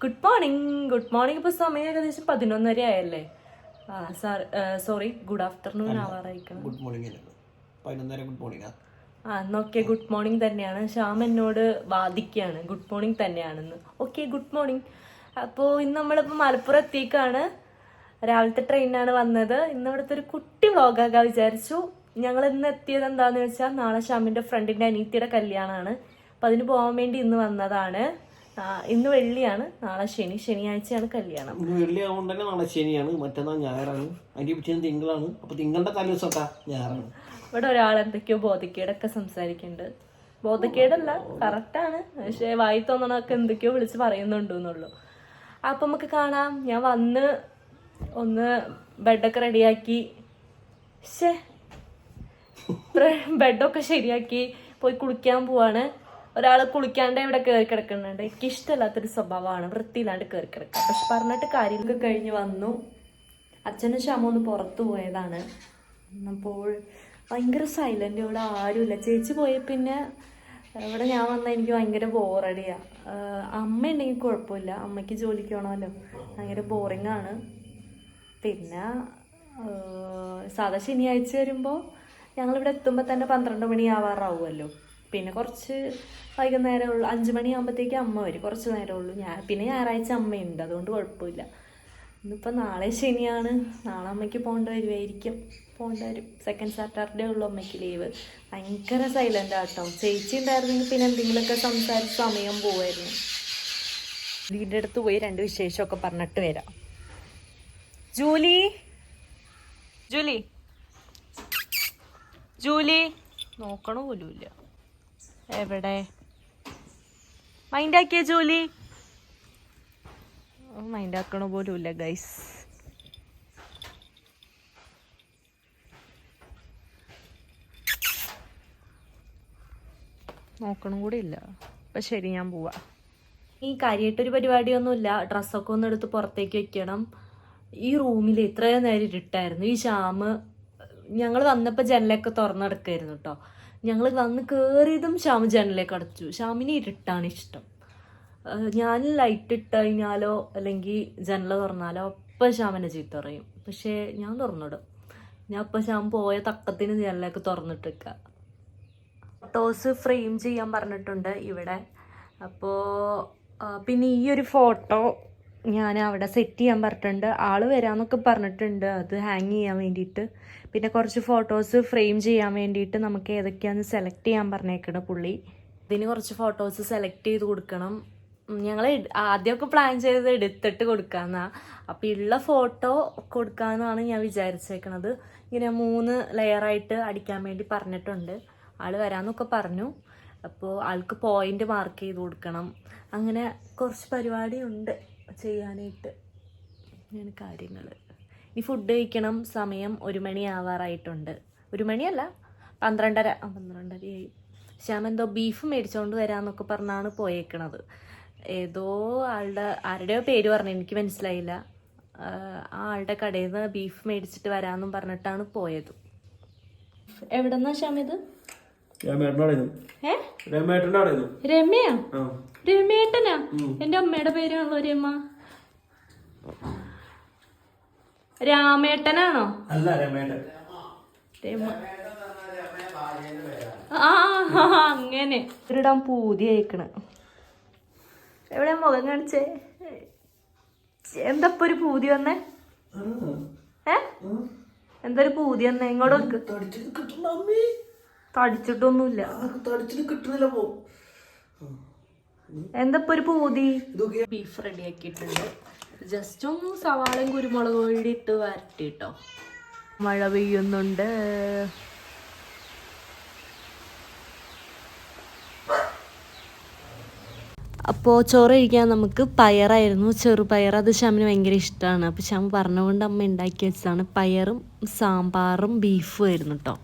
Good morning good morning ഇപ്പോൾ സമയം ഏകദേശം പതിനൊന്നര ആയല്ലേ? ആ സാർ സോറി ഗുഡ് ആഫ്റ്റർനൂൺ ആവാറായിരിക്കണം ഗുഡ് മോർണിംഗ് ഗുഡ് മോർണിംഗ് ആ. എന്നൊക്കെ ഗുഡ് മോർണിംഗ് തന്നെയാണ്. ശ്യാം എന്നോട് വാദിക്കുകയാണ് ഗുഡ് മോർണിംഗ് തന്നെയാണെന്ന്. ഓക്കെ ഗുഡ് മോർണിംഗ് അപ്പോൾ ഇന്ന് നമ്മളിപ്പോൾ മലപ്പുറം എത്തിയേക്കാണ്. രാവിലത്തെ ട്രെയിനാണ് വന്നത്. ഇന്ന് ഇവിടുത്തെ ഒരു കുട്ടി വ്ളോഗാക്കാൻ വിചാരിച്ചു. ഞങ്ങൾ ഇന്ന് എത്തിയത് എന്താന്ന് വെച്ചാൽ നാളെ ശ്യാമിന്റെ ഫ്രണ്ടിന്റെ അനീത്തിയുടെ കല്യാണമാണ് അപ്പം അതിന് പോകാൻ വേണ്ടി ഇന്ന് വന്നതാണ്. ഇന്ന് വെള്ളിയാണ്. നാളെ ശനി. ശനിയാഴ്ചയാണ് കല്യാണം. വെള്ളി ആവുകൊണ്ട് തന്നെ നാളെ ശനിയാണ്. മറ്റന്നാൾ ഞായറാണ്. അതിന്റെ പിറ്റേന്ന് തിങ്കളാണ്. അപ്പൊ തിങ്കളുടെ തലേ ദിവസമൊക്കെ ഞായറാണ്. ഇവിടെ ഒരാൾ എന്തൊക്കെയോ ബോധക്കേടൊക്കെ സംസാരിക്കുന്നുണ്ട്. ബോധക്കേടല്ല കറക്റ്റാണ് പക്ഷേ വായി തോന്നണൊക്കെ എന്തൊക്കെയോ വിളിച്ച് പറയുന്നുണ്ട് എന്നുള്ളു അപ്പം നമുക്ക് കാണാം. ഞാൻ വന്ന് ഒന്ന് ബെഡൊക്കെ റെഡിയാക്കി. ബെഡൊക്കെ ശരിയാക്കി. പോയി കുളിക്കാൻ പോവാണ്. ഒരാൾ കുളിക്കാണ്ട് ഇവിടെ കയറി കിടക്കുന്നുണ്ട്. എനിക്ക് ഇഷ്ടമല്ലാത്തൊരു സ്വഭാവമാണ് വൃത്തിയില്ലാണ്ട് കയറി കിടക്കുക. പക്ഷെ പറഞ്ഞിട്ട് കാര്യമൊക്കെ കഴിഞ്ഞ് വന്നു. അച്ഛനും ശ്യാമും ഒന്ന് പുറത്തു പോയതാണ്. അപ്പോൾ ഭയങ്കര സൈലന്റ് ഇവിടെ ആരുമില്ല. ചേച്ചി പോയ പിന്നെ ഇവിടെ ഞാൻ വന്നാൽ എനിക്ക് ഭയങ്കര ബോറടിയാ. അമ്മ ഉണ്ടെങ്കിൽ കുഴപ്പമില്ല. അമ്മയ്ക്ക് ജോലിക്ക് പോകണമല്ലോ ഭയങ്കര ബോറിംഗ് ആണ്. പിന്നെ സാധാ ശനിയാഴ്ച വരുമ്പോൾ ഞങ്ങളിവിടെ എത്തുമ്പോൾ തന്നെ പന്ത്രണ്ട് മണി ആവാറാവുമല്ലോ. പിന്നെ കുറച്ച് വൈകുന്നേരം ഉള്ളു അഞ്ച് മണിയാകുമ്പോഴത്തേക്ക് അമ്മ വരും. കുറച്ച് നേരം ഉള്ളു ഞാൻ. പിന്നെ ഞായറാഴ്ച അമ്മയുണ്ട്. അതുകൊണ്ട് കുഴപ്പമില്ല. ഇന്നിപ്പോൾ നാളെ ശനിയാണ്. നാളെ അമ്മയ്ക്ക് പോകേണ്ട വരുമായിരിക്കും പോകേണ്ട വരും. സെക്കൻഡ് സാറ്റർഡേ ഉള്ളൂ അമ്മയ്ക്ക് ലീവ് ഭയങ്കര സൈലന്റ് ആട്ടോ. ചേച്ചി ഉണ്ടായിരുന്നെങ്കിൽ പിന്നെ എന്തെങ്കിലുമൊക്കെ സംസാരിച്ച് സമയം പോവായിരുന്നു. വീടിന്റെ അടുത്ത് പോയി രണ്ട് വിശേഷമൊക്കെ പറഞ്ഞിട്ട് വരാം. ജൂലി? ജൂലി? ജൂലി? നോക്കണ എവിടെ? മൈൻഡാക്കിയ ജോലി? മൈൻഡാക്കണ പോലുമില്ല ഗൈസ് നോക്കണം കൂടി ഇല്ല. അപ്പം ശരി ഞാൻ പോവാ. ഈ കാര്യമായിട്ടൊരു പരിപാടിയൊന്നുമില്ല. ഡ്രസ്സൊക്കെ ഒന്ന് എടുത്ത് പുറത്തേക്ക് വെക്കണം. ഈ റൂമിൽ ഇത്രയും നേരം ഇരുട്ടായിരുന്നു. ഈ ഷാമ് ഞങ്ങൾ വന്നപ്പോൾ ജനലൊക്കെ തുറന്നെടുക്കായിരുന്നു കേട്ടോ ഞങ്ങൾ വന്ന് കയറിയതും ശ്യാമ് ജനലേക്ക് അടച്ചു. ശ്യാമിനെ ഇരുട്ടാണ് ഇഷ്ടം. ഞാൻ ലൈറ്റ് ഇട്ട് കഴിഞ്ഞാലോ അല്ലെങ്കിൽ ജനൽ തുറന്നാലോ അപ്പം ശ്യാമിനെ ചീത്ത പറയും. പക്ഷേ ഞാൻ തുറന്നിടും. ഞാൻ അപ്പം ശ്യാം പോയ തക്കത്തിന് ജനലൊക്കെ തുറന്നിട്ടിരിക്കുക ഫോട്ടോസ് ഫ്രെയിം ചെയ്യാൻ പറഞ്ഞിട്ടുണ്ട് ഇവിടെ. അപ്പോൾ പിന്നെ ഈ ഒരു ഫോട്ടോ ഞാൻ അവിടെ സെറ്റ് ചെയ്യാൻ പറഞ്ഞിട്ടുണ്ട്. ആൾ വരാമെന്നൊക്കെ പറഞ്ഞിട്ടുണ്ട്. അത് ഹാങ് ചെയ്യാൻ വേണ്ടിയിട്ട്. പിന്നെ കുറച്ച് ഫോട്ടോസ് ഫ്രെയിം ചെയ്യാൻ വേണ്ടിയിട്ട് നമുക്ക് ഏതൊക്കെയാണെന്ന് സെലക്ട് ചെയ്യാൻ പറഞ്ഞേക്കണം പുള്ളി. ഇതിന് കുറച്ച് ഫോട്ടോസ് സെലക്ട് ചെയ്ത് കൊടുക്കണം. ഞങ്ങൾ ആദ്യമൊക്കെ പ്ലാൻ ചെയ്തത് എടുത്തിട്ട് കൊടുക്കാമെന്നാ അപ്പം ഉള്ള ഫോട്ടോ കൊടുക്കാമെന്നാണ് ഞാൻ വിചാരിച്ചേക്കണത്. ഇങ്ങനെ മൂന്ന് ലെയറായിട്ട് അടിക്കാൻ വേണ്ടി പറഞ്ഞിട്ടുണ്ട്. ആൾ വരാമെന്നൊക്കെ പറഞ്ഞു. അപ്പോൾ ആൾക്ക് പോയിന്റ് മാർക്ക് ചെയ്ത് കൊടുക്കണം. അങ്ങനെ കുറച്ച് പരിപാടിയുണ്ട് ചെയ്യാനായിട്ട് ഇങ്ങനെ കാര്യങ്ങൾ. ഇനി ഫുഡ് കഴിക്കണം. സമയം ഒരു മണി ആവാറായിട്ടുണ്ട്. ഒരു മണിയല്ല പന്ത്രണ്ടര ആ പന്ത്രണ്ടരയായി. ശ്യാം എന്തോ ബീഫ് മേടിച്ചുകൊണ്ട് വരാമെന്നൊക്കെ പറഞ്ഞാണ് പോയേക്കണത്. ഏതോ ആളുടെ ആരുടെയോ പേര് പറഞ്ഞു എനിക്ക് മനസ്സിലായില്ല. ആ ആളുടെ കടയിൽ നിന്ന് ബീഫ് മേടിച്ചിട്ട് വരാമെന്നും പറഞ്ഞിട്ടാണ് പോയത്. എവിടെന്നാ ശ്യാം ഇത്? രമേട്ടന്റെ അവിടെ രമേട്ടനാ എന്റെ അമ്മയുടെ പേരാണല്ലോ രമ. രാമേട്ടനാണോ? അല്ല രമേട്ടൻ. രമ. ആ ആ, അങ്ങനെ. ഇടാൻ പൂതി അയക്കണ് എവിടെ മുഖം കാണിച്ചേ? എന്തപ്പൊ ഒരു പൂതി വന്നേ? ഏ? എന്തൊരു പൂതി വന്നേ? ഇങ്ങോട്ട് വെക്ക് തടിച്ചിട്ട് തടിച്ചിട്ട് കിട്ടുന്നില്ല പോ. എന്തപ്പൊ ഒരു പൂതി? ബീഫ് റെഡി ആക്കിയിട്ടുണ്ട്. ജസ്റ്റ് ഒന്ന് സവാളയും കുരുമുളക് കൂടി ഇട്ട് വരട്ടി കേട്ടോ മഴ പെയ്യുന്നുണ്ട്. അപ്പോൾ ചോറ് കഴിക്കാൻ നമുക്ക് പയറായിരുന്നു. ചെറുപയർ അത് ശ്യാമിന് ഭയങ്കര ഇഷ്ടമാണ് അപ്പോൾ ശ്യാം പറഞ്ഞുകൊണ്ട് അമ്മ ഉണ്ടാക്കി വെച്ചതാണ്. പയറും സാമ്പാറും ബീഫും ആയിരുന്നു കേട്ടോ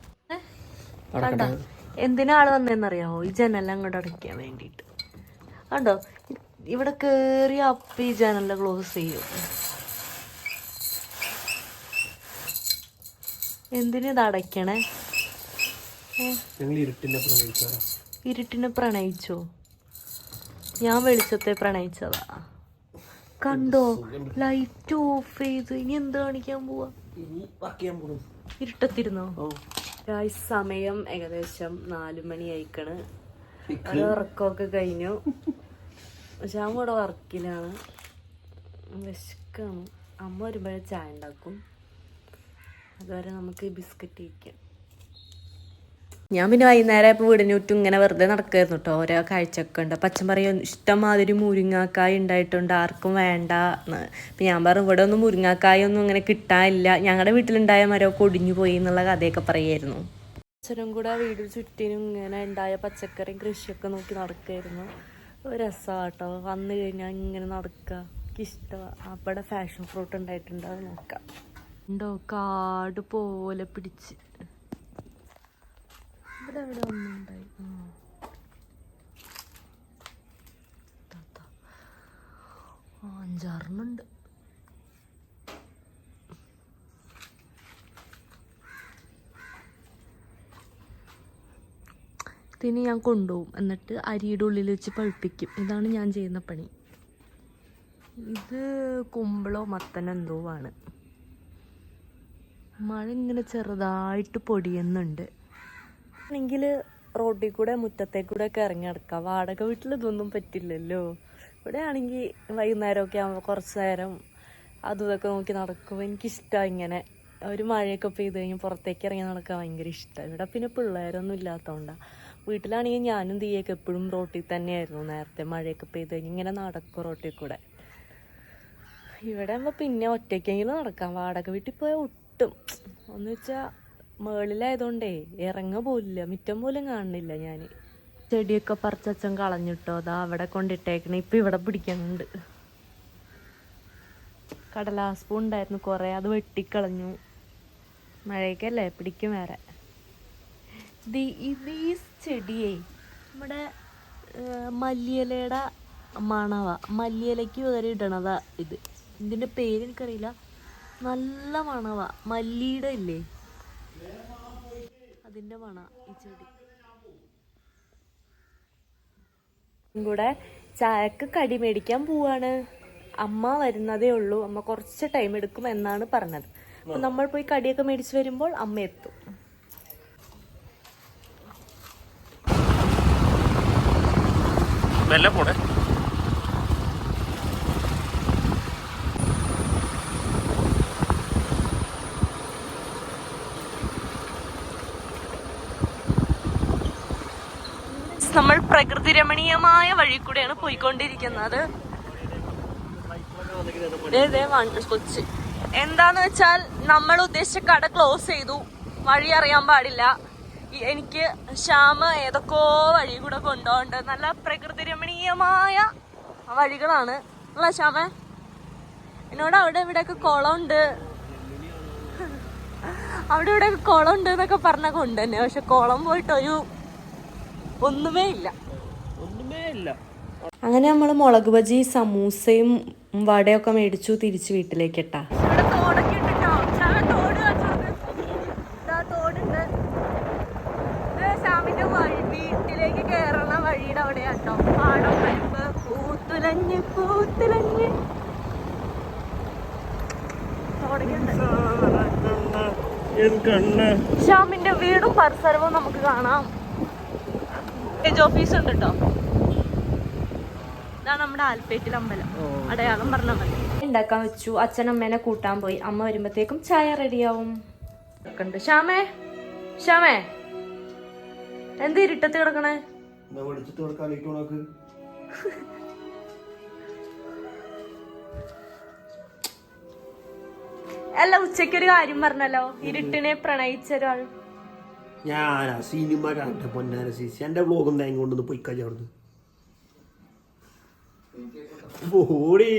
എന്തിനാൾ എന്തിനാ ആൾ വന്നതെന്നറിയാമോ ഈ ജനലങ്ങോട്ട് അങ്ങോട്ട് അടയ്ക്കാൻ വേണ്ടിയിട്ട്. കണ്ടോ? ഇവിടെ കയറി അപ്പ ഈ ജനല ക്ലോസ് ചെയ്യും. എന്തിനാ ഇത് അടയ്ക്കണേ? ഇരുട്ടിനെ പ്രണയിച്ചോ? ഞാൻ വെളിച്ചത്തെ പ്രണയിച്ചതാ. കണ്ടോ? ലൈറ്റ് ഓഫ് ചെയ്ത്. ഇനി എന്ത് കാണിക്കാൻ പോവാ? ഇരുട്ടത്തിരുന്നോ? സമയം ഏകദേശം നാലു മണി ആയിക്കണ് ഒരു ഉറക്കമൊക്കെ കഴിഞ്ഞു. പക്ഷെ അമ്മ ഇവിടെ വർക്കിലാണ്. വിശക്കാണ്. അമ്മ വരുമ്പോഴേ ചായ ഉണ്ടാക്കും. അതുവരെ നമുക്ക് ബിസ്ക്കറ്റ് കഴിക്കാം. ഞാൻ പിന്നെ വൈകുന്നേരം ഇപ്പോൾ വീടിന് ചുറ്റും ഇങ്ങനെ വെറുതെ നടക്കായിരുന്നു കേട്ടോ ഓരോ കാഴ്ചയൊക്കെ ഉണ്ട്. അപ്പം അച്ഛൻ പറയും ഇഷ്ടംമാതിരി മുരിങ്ങാക്കായ ഉണ്ടായിട്ടുണ്ട്. ആർക്കും വേണ്ട എന്ന്. അപ്പം ഞാൻ പറഞ്ഞു ഇവിടെ ഒന്നും മുരിങ്ങാക്കായ ഒന്നും ഇങ്ങനെ കിട്ടാനില്ല. ഞങ്ങളുടെ വീട്ടിലുണ്ടായ മരമൊക്കെ ഒടിഞ്ഞു പോയി എന്നുള്ള കഥയൊക്കെ പറയായിരുന്നു. അച്ഛനും കൂടെ വീട് ചുറ്റിനും ഇങ്ങനെ ഉണ്ടായ പച്ചക്കറിയും കൃഷിയൊക്കെ നോക്കി നടക്കായിരുന്നു. രസമാട്ടോ വന്നു കഴിഞ്ഞാൽ ഇങ്ങനെ നടക്കുക എനിക്കിഷ്ടമാണ് അവിടെ ഫാഷൻ ഫ്രൂട്ട് ഉണ്ടായിട്ടുണ്ട് അത് നോക്കാം. ഉണ്ടോ? കാട് പോലെ പിടിച്ച്. ഇവിടെ. ദാ, ദാ. ആ, അഞ്ചാറെണ്ണുണ്ട് ഇതിന് ഞാൻ കൊണ്ടുപോകും. എന്നിട്ട് അരിയുടെ ഉള്ളിൽ വെച്ച് പഴുപ്പിക്കും. ഇതാണ് ഞാൻ ചെയ്യുന്ന പണി. ഇത് കുമ്പളോ മത്തനോ എന്തോ ആണ്. മഴ ഇങ്ങനെ ചെറുതായിട്ട് പൊടിയുന്നുണ്ട്. ആണെങ്കിൽ റോഡിൽ കൂടെ മുറ്റത്തെ കൂടെ ഒക്കെ ഇറങ്ങി നടക്കാം. വാടക വീട്ടിൽ ഇതൊന്നും പറ്റില്ലല്ലോ. ഇവിടെ ആണെങ്കിൽ വൈകുന്നേരമൊക്കെ ആകുമ്പോൾ കുറച്ച് നേരം അതും ഇതൊക്കെ നോക്കി നടക്കും. എനിക്കിഷ്ടമാണ് ഇങ്ങനെ. ഒരു മഴയൊക്കെ പെയ്ത് കഴിഞ്ഞ് പുറത്തേക്ക് ഇറങ്ങി നടക്കാൻ ഭയങ്കര ഇഷ്ടമാണ് ഇവിടെ പിന്നെ പിള്ളേരൊന്നും ഇല്ലാത്തതുകൊണ്ടാണ് വീട്ടിലാണെങ്കിൽ ഞാനും തീയൊക്കെ എപ്പോഴും റോട്ടിൽ തന്നെയായിരുന്നു. നേരത്തെ മഴയൊക്കെ പെയ്ത് കഴിഞ്ഞ് ഇങ്ങനെ നടക്കും റോട്ടിൽ കൂടെ. ഇവിടെ ആകുമ്പോൾ പിന്നെ ഒറ്റയ്ക്കെങ്കിലും നടക്കാം. വാടക വീട്ടിൽ പോയാൽ ഒട്ടും. എന്ന് വെച്ചാൽ മേളിലായതുകൊണ്ടേ ഇറങ്ങ പോലില്ല. മുറ്റം പോലും കാണുന്നില്ല ഞാൻ ചെടിയൊക്കെ പറിച്ചച്ഛൻ കളഞ്ഞിട്ടോ? അതാ അവിടെ കൊണ്ടിട്ടേക്കണേ. ഇപ്പം ഇവിടെ പിടിക്കുന്നുണ്ട്. കടലാസ് പൂ ഉണ്ടായിരുന്നു കുറേ. അത് വെട്ടിക്കളഞ്ഞു. മഴയൊക്കെയല്ലേ പിടിക്കും വേറെ. ദി ഇത് ഈ ചെടിയേ. നമ്മുടെ മല്ലിയിലയുടെ മണവ. മല്ലിയിലയ്ക്ക് വേറെ ഇടണതാ ഇത്. ഇതിന്റെ പേര് എനിക്കറിയില്ല. നല്ല മണവ. മല്ലിയുടെ ഇല്ലേ? അതിന്റെ മണ ഈ ചെടി. കൂടെ ചായക്ക് കടി മേടിക്കാൻ പോവാണ്. അമ്മ വരുന്നതേ ഉള്ളൂ. അമ്മ കുറച്ച് ടൈം എടുക്കും എന്നാണ് പറഞ്ഞത്. അപ്പൊ നമ്മൾ പോയി കടിയൊക്കെ മേടിച്ച് വരുമ്പോൾ അമ്മ എത്തും. മെല്ലെ പോടെ. നമ്മൾ പ്രകൃതി രമണീയമായ വഴി കൂടെയാണ് പോയിക്കൊണ്ടിരിക്കുന്നത്. കൊച്ചി. എന്താന്ന് വെച്ചാൽ നമ്മൾ ഉദ്ദേശിച്ച കട ക്ലോസ് ചെയ്തു. വഴി അറിയാൻ പാടില്ല. എനിക്ക് ശ്യാമ ഏതൊക്കെയോ വഴി കൂടെ കൊണ്ടുപോകണ്ട് നല്ല പ്രകൃതി രമണീയമായ വഴികളാണ്. അല്ല ശ്യാമ? എന്നോട് അവിടെ ഇവിടെയൊക്കെ കുളമുണ്ട്. അവിടെ ഇവിടെയൊക്കെ ഉണ്ട് എന്നൊക്കെ പറഞ്ഞ കൊണ്ട് തന്നെ. പക്ഷെ കുളം പോയിട്ടൊരു ഒന്നുമേ ഇല്ല. ഒന്നുമേ ഇല്ല. അങ്ങനെ നമ്മൾ മുളക് ബജി സമൂസയും വടയൊക്കെ മേടിച്ചു തിരിച്ചു വീട്ടിലേക്ക് പൂത്തുലഞ്ഞ് പൂത്തുലഞ്ഞ് ശ്യാമിന്റെ വീടും പരിസരവും നമുക്ക് കാണാം. ഓഫീസ് ഉണ്ട് കേട്ടോ ഇതാണ് നമ്മുടെ ആൽപ്പേറ്റിൽ അമ്പലം. അടയാളം പറഞ്ഞാൽ മതി ഉണ്ടാക്കാൻ വെച്ചു. അച്ഛൻ അമ്മേനെ കൂട്ടാൻ പോയി. അമ്മ വരുമ്പത്തേക്കും ചായ റെഡിയാവും. ഉണ്ട് ശ്യാമേ ശ്യാമേ. എന്ത് ഇരുട്ടത്ത് കിടക്കണേ? അല്ല ഉച്ചയ്ക്ക് ഒരു കാര്യം പറഞ്ഞല്ലോ. ഇരുട്ടിനെ പ്രണയിച്ച ഒരാൾ ഞാനാ സിനിമ കണ്ട പൊന്നാന സീസി. എന്റെ വ്ലോഗും തേങ്ങ കൊണ്ടൊന്ന് പോയി കഴിഞ്ഞു ഓടി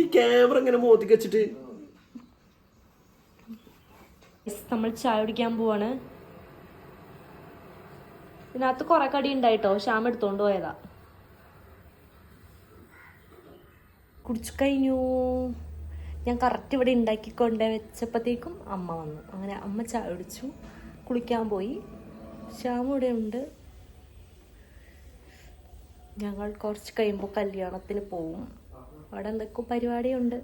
ഈ ക്യാമറ ഇങ്ങനെ മോത്തിക്ക് വെച്ചിട്ട്. നമ്മൾ ചായ കുടിക്കാൻ പോവാണ്. ഇതിനകത്ത് കുറെ കടി ഉണ്ടായിട്ടോ. ശ്യാം എടുത്തോണ്ട് പോയതാ. കുടിച്ചു കഴിഞ്ഞു. ഞാൻ കറക്റ്റ് ഇവിടെ ഉണ്ടാക്കി കൊണ്ടേ വെച്ചപ്പോഴത്തേക്കും അമ്മ വന്നു. അങ്ങനെ അമ്മ ചായ ഒടിച്ചു കുളിക്കാൻ പോയി. ശ്യാം ഇവിടെ ഉണ്ട് ഞങ്ങൾ കുറച്ച് കഴിയുമ്പോൾ കല്യാണത്തിന് പോവും. അവിടെ എന്തൊക്കെ പരിപാടിയുണ്ട്.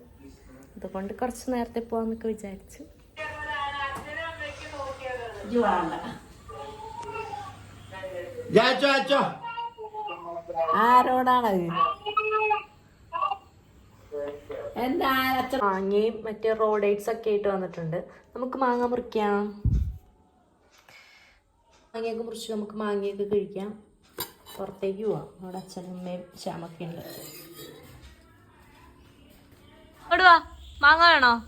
അതുകൊണ്ട് കുറച്ച് നേരത്തെ പോവാന്നൊക്കെ വിചാരിച്ചു. ആരോടാണത്? മാങ്ങയും മറ്റേ റോഡേറ്റ്സ് ഒക്കെ ആയിട്ട് വന്നിട്ടുണ്ട്. നമുക്ക് മാങ്ങ മുറിക്കാം. മാങ്ങയൊക്കെ മുറിച്ച് നമുക്ക് മാങ്ങയൊക്കെ കഴിക്കാം. പുറത്തേക്ക് പോവാം. അവിടെ അച്ഛനും അമ്മയും ശ്യാമൊക്കെ ഉണ്ട്. ഇങ്ങോട്ട് വാ. മാങ്ങ വേണോ?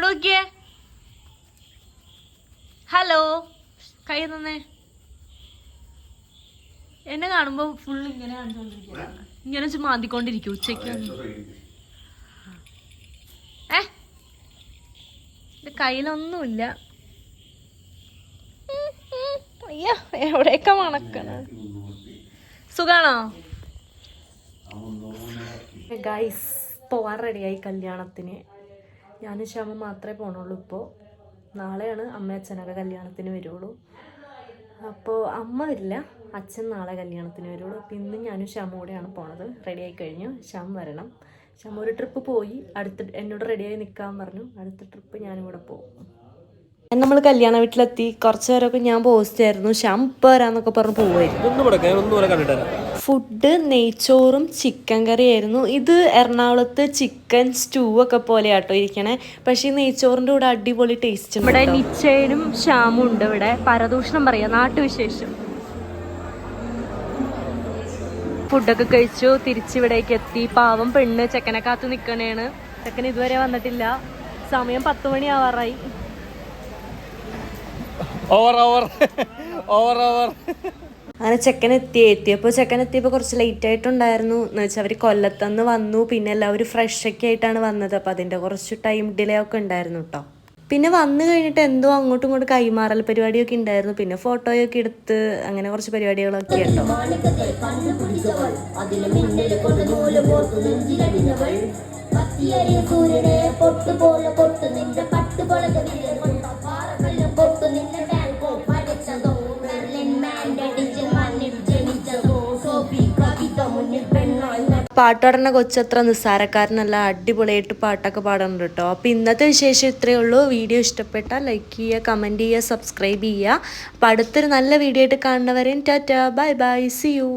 നോക്കിയേ. ഹലോ. കൈ തന്നേ. എന്നെ കാണുമ്പോ ഫുൾ ഇങ്ങനെ കാണിച്ചോണ്ടിരിക്കുക ഇങ്ങനെ വെച്ച് മാന്തിക്കൊണ്ടിരിക്കും ഉച്ചയ്ക്ക്. ഏ? കയ്യിലൊന്നുമില്ല. അയ്യ എവിടെയൊക്കെ മണക്കണ സുഖാണോ? ഗൈസ് പോവാൻ റെഡിയായി കല്യാണത്തിന്. ഞാനും ശ്യാമ മാത്രമേ പോണുള്ളൂ ഇപ്പോൾ നാളെയാണ് അമ്മ അച്ഛനൊക്കെ കല്യാണത്തിന് വരുള്ളൂ. അപ്പോൾ അമ്മ വരില്ല. അച്ഛൻ നാളെ കല്യാണത്തിന് വരുള്ളൂ അപ്പോൾ ഇന്ന് ഞാനും ശ്യാമ കൂടെയാണ് പോണത് ആയി കഴിഞ്ഞു. ശ്യാം വരണം. ശ്യാം ഒരു ട്രിപ്പ് പോയി. അടുത്ത എന്നോട് റെഡിയായി നിൽക്കാൻ പറഞ്ഞു. അടുത്ത ട്രിപ്പ് ഞാനും കൂടെ പോകും. നമ്മൾ കല്യാണ വീട്ടിലെത്തി. കുറച്ചു നേരമൊക്കെ ഞാൻ പോസ്റ്റ് ആയിരുന്നു. ശ്യാം ഇപ്പോൾ വരാന്നൊക്കെ പറഞ്ഞ് പോവായിരുന്നു. ഫുഡ് നെയ്ച്ചോറും ചിക്കൻ കറിയായിരുന്നു. ഇത് എറണാകുളത്ത് ചിക്കൻ സ്റ്റൂ ഒക്കെ പോലെ ആട്ടോ ഇരിക്കണേ. പക്ഷേ ഈ നെയ്ച്ചോറിന്റെ കൂടെ അടിപൊളി ടേസ്റ്റ് ഇവിടെ നിശ്ചയനും ശ്യാമും ഉണ്ട് ഇവിടെ. പരദൂഷണം പറയാം. നാട്ടുവിശേഷം. ഫുഡൊക്കെ കഴിച്ചു. തിരിച്ചിവിടേക്ക് എത്തി. പാവം പെണ്ണ് ചെക്കനെ കാത്തു നിൽക്കണേണ് ചെക്കൻ ഇതുവരെ വന്നിട്ടില്ല. സമയം പത്ത് മണി ആവാറായി. ഓവർ ഓവർ ഓവർ ഓവർ അങ്ങനെ ചെക്കൻ എത്തി എത്തിയപ്പോൾ ചെക്കൻ എത്തിയപ്പോൾ കുറച്ച് ലേറ്റ് ആയിട്ടുണ്ടായിരുന്നു. എന്ന് വെച്ചാൽ അവർ കൊല്ലത്തുനിന്ന് വന്നു. പിന്നെ എല്ലാവരും ഫ്രഷ് ഒക്കെ ആയിട്ടാണ് വന്നത്. അപ്പോൾ അതിന്റെ കുറച്ച് ടൈം ഡിലേ ഒക്കെ ഉണ്ടായിരുന്നു കേട്ടോ പിന്നെ വന്നു കഴിഞ്ഞിട്ട് എന്തോ അങ്ങോട്ടും ഇങ്ങോട്ട് കൈമാറൽ പരിപാടിയൊക്കെ ഉണ്ടായിരുന്നു. പിന്നെ ഫോട്ടോയൊക്കെ എടുത്ത് അങ്ങനെ കുറച്ച് പരിപാടികളൊക്കെ സൂര്യനെ പൊട്ടുപോലെ പൊട്ടു നിന്റെ പട്ടുപൊളക പാട്ട് പാടുന്ന കൊച്ചത്ര നിസ്സാരക്കാരനല്ല അടിപൊളിയായിട്ട് പാട്ടൊക്കെ പാടുന്നുണ്ട് കേട്ടോ. അപ്പോൾ ഇന്നത്തെ വിശേഷം ഇത്രയേ ഉള്ളൂ. വീഡിയോ ഇഷ്ടപ്പെട്ടാൽ ലൈക്ക് ചെയ്യുക കമന്റ് ചെയ്യുക സബ്സ്ക്രൈബ് ചെയ്യുക. അപ്പോൾ അടുത്തൊരു നല്ല വീഡിയോ ആയിട്ട് കാണുന്നവരെയും tata bye bye see you